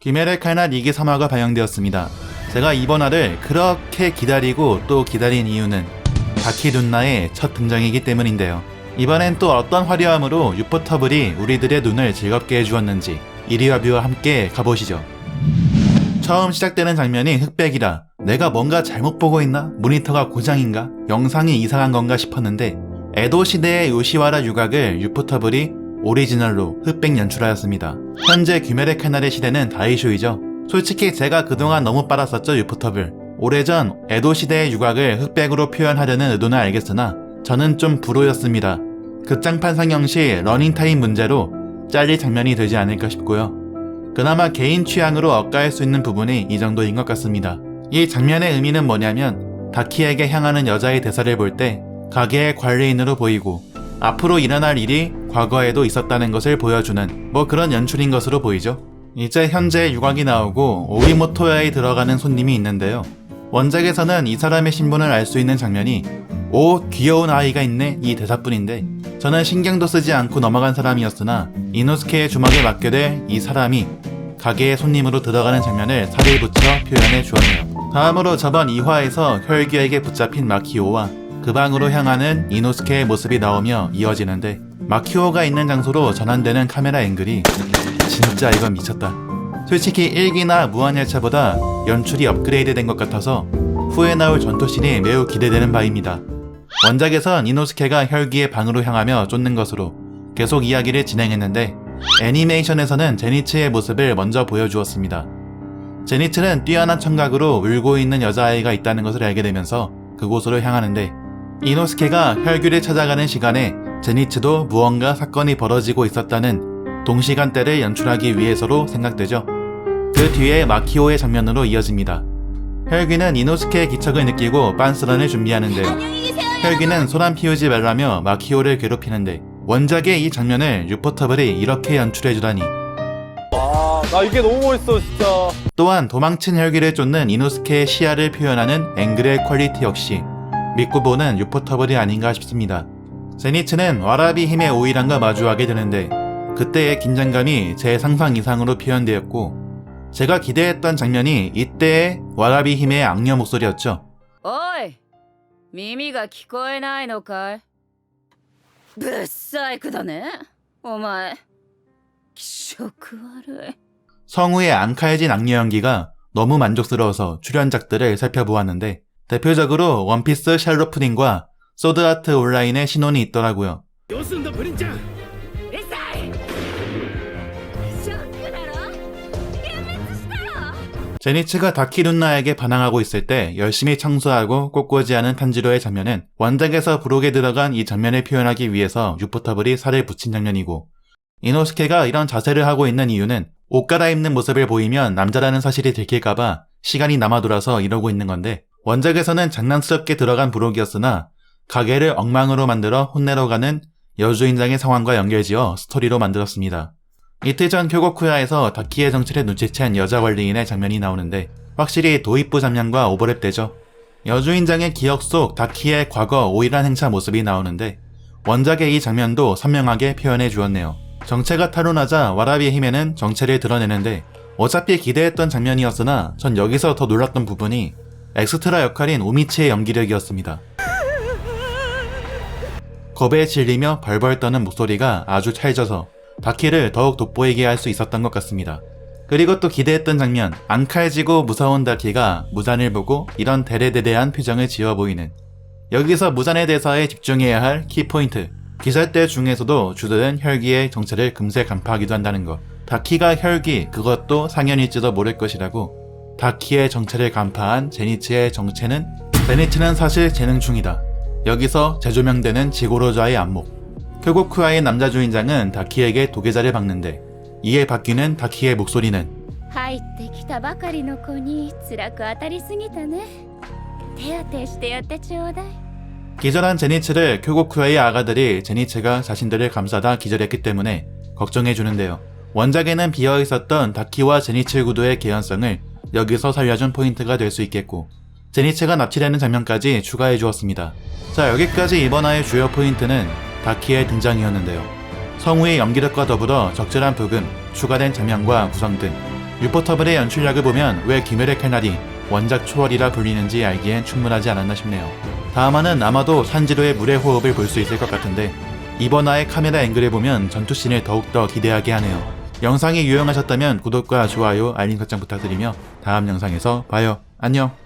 귀멸의 칼날 2기 3화가 방영되었습니다. 제가 이번 화를 그렇게 기다리고 또 기다린 이유는 다키 눈나의 첫 등장이기 때문인데요. 이번엔 또 어떤 화려함으로 유포터블이 우리들의 눈을 즐겁게 해주었는지 1위 화뷰와 함께 가보시죠. 처음 시작되는 장면이 흑백이라 내가 뭔가 잘못 보고 있나? 모니터가 고장인가? 영상이 이상한 건가 싶었는데 에도 시대의 요시와라 유각을 유포터블이 오리지널로 흑백 연출하였습니다. 현재 귀멸의 칼날의 시대는 다이쇼이죠. 솔직히 제가 그동안 너무 빨았었죠 유포터블. 오래전 에도 시대의 유각을 흑백으로 표현하려는 의도는 알겠으나 저는 좀 불호였습니다. 극장판 상영 시 러닝타임 문제로 잘릴 장면이 되지 않을까 싶고요. 그나마 개인 취향으로 엇가할 수 있는 부분이 이 정도인 것 같습니다. 이 장면의 의미는 뭐냐면 다키에게 향하는 여자의 대사를 볼 때 가게의 관리인으로 보이고 앞으로 일어날 일이 과거에도 있었다는 것을 보여주는 뭐 그런 연출인 것으로 보이죠. 이제 현재 유곽이 나오고 오이모토야에 들어가는 손님이 있는데요. 원작에서는 이 사람의 신분을 알 수 있는 장면이 오 귀여운 아이가 있네 이 대사뿐인데 저는 신경도 쓰지 않고 넘어간 사람이었으나 이노스케의 주먹에 맡게 될 이 사람이 가게의 손님으로 들어가는 장면을 살을 붙여 표현해 주었네요. 다음으로 저번 2화에서 혈기에게 붙잡힌 마키오와 그 방으로 향하는 이노스케의 모습이 나오며 이어지는데 마키오가 있는 장소로 전환되는 카메라 앵글이 진짜 이건 미쳤다. 솔직히 1기나 무한열차보다 연출이 업그레이드 된 것 같아서 후에 나올 전투씬이 매우 기대되는 바입니다. 원작에선 이노스케가 혈기의 방으로 향하며 쫓는 것으로 계속 이야기를 진행했는데 애니메이션에서는 제니츠의 모습을 먼저 보여주었습니다. 제니츠는 뛰어난 청각으로 울고 있는 여자아이가 있다는 것을 알게 되면서 그곳으로 향하는데 이노스케가 혈규를 찾아가는 시간에 제니츠도 무언가 사건이 벌어지고 있었다는 동시간대를 연출하기 위해서로 생각되죠. 그 뒤에 마키오의 장면으로 이어집니다. 혈귀는 이노스케의 기척을 느끼고 빤스런을 준비하는데요. 혈귀는 소란 피우지 말라며 마키오를 괴롭히는데 원작의 이 장면을 유포터블이 이렇게 연출해주다니 아, 나 이게 너무 멋있어, 진짜. 또한 도망친 혈귀를 쫓는 이노스케의 시야를 표현하는 앵글의 퀄리티 역시 믿고 보는 유포터블이 아닌가 싶습니다. 제니츠는 와라비 힘의 오이랑과 마주하게 되는데 그때의 긴장감이 제 상상 이상으로 표현되었고 제가 기대했던 장면이 이때의 와라비 힘의 악녀 목소리였죠. おい耳が聞こえないのかいぶっ細工だねお前気色悪い 성우의 앙칼진 악녀 연기가 너무 만족스러워서 출연작들을 살펴보았는데 대표적으로 원피스 샬로프닝과 소드아트 온라인의 신혼이 있더라고요. 제니츠가 다키룬나에게 반항하고 있을 때 열심히 청소하고 꼬꾸지 않은 탄지로의 장면은 원작에서 부록에 들어간 이 장면을 표현하기 위해서 유포터블이 살을 붙인 장면이고 이노스케가 이런 자세를 하고 있는 이유는 옷 갈아입는 모습을 보이면 남자라는 사실이 들킬까봐 시간이 남아돌아서 이러고 있는 건데 원작에서는 장난스럽게 들어간 부록이었으나 가게를 엉망으로 만들어 혼내러 가는 여주인장의 상황과 연결지어 스토리로 만들었습니다. 이틀 전 교고쿠야에서 다키의 정체를 눈치챈 여자 관리인의 장면이 나오는데 확실히 도입부 장면과 오버랩되죠. 여주인장의 기억 속 다키의 과거 오일한 행차 모습이 나오는데 원작의 이 장면도 선명하게 표현해 주었네요. 정체가 타로나자 와라비의 힘에는 정체를 드러내는데 어차피 기대했던 장면이었으나 전 여기서 더 놀랐던 부분이 엑스트라 역할인 오미치의 연기력이었습니다. 겁에 질리며 벌벌 떠는 목소리가 아주 찰져서 다키를 더욱 돋보이게 할 수 있었던 것 같습니다. 그리고 또 기대했던 장면, 앙칼지고 무서운 다키가 무잔을 보고 이런 대레대대한 표정을 지어 보이는 여기서 무잔의 대사에 집중해야 할 키포인트 기살대 중에서도 주들은 혈기의 정체를 금세 간파하기도 한다는 것 다키가 혈기 그것도 상연일지도 모를 것이라고 다키의 정체를 간파한 제니츠의 정체는 제니츠는 사실 재능충이다 여기서 재조명되는 지고로자의 안목 교고쿠아의 남자 주인장은 다키에게 도계자를 박는데 이에 바뀌는 다키의 목소리는 入ってきたばかりの子に辛く当たりすぎたね手当てしてやってちょうだい 기절한 제니츠를 교고쿠아의 아가들이 제니츠가 자신들을 감싸다 기절했기 때문에 걱정해 주는데요. 원작에는 비어 있었던 다키와 제니츠 구도의 개연성을 여기서 살려준 포인트가 될 수 있겠고 제니체가 납치되는 장면까지 추가해 주었습니다. 자 여기까지 이번 화의 주요 포인트는 다키의 등장이었는데요. 성우의 연기력과 더불어 적절한 부금, 추가된 장면과 구성 등 유포터블의 연출력을 보면 왜 김열의 칼날이 원작 초월이라 불리는지 알기엔 충분하지 않았나 싶네요. 다음화는 아마도 산지로의 물의 호흡을 볼 수 있을 것 같은데 이번 화의 카메라 앵글을 보면 전투씬을 더욱더 기대하게 하네요. 영상이 유용하셨다면 구독과 좋아요, 알림 설정 부탁드리며 다음 영상에서 봐요. 안녕!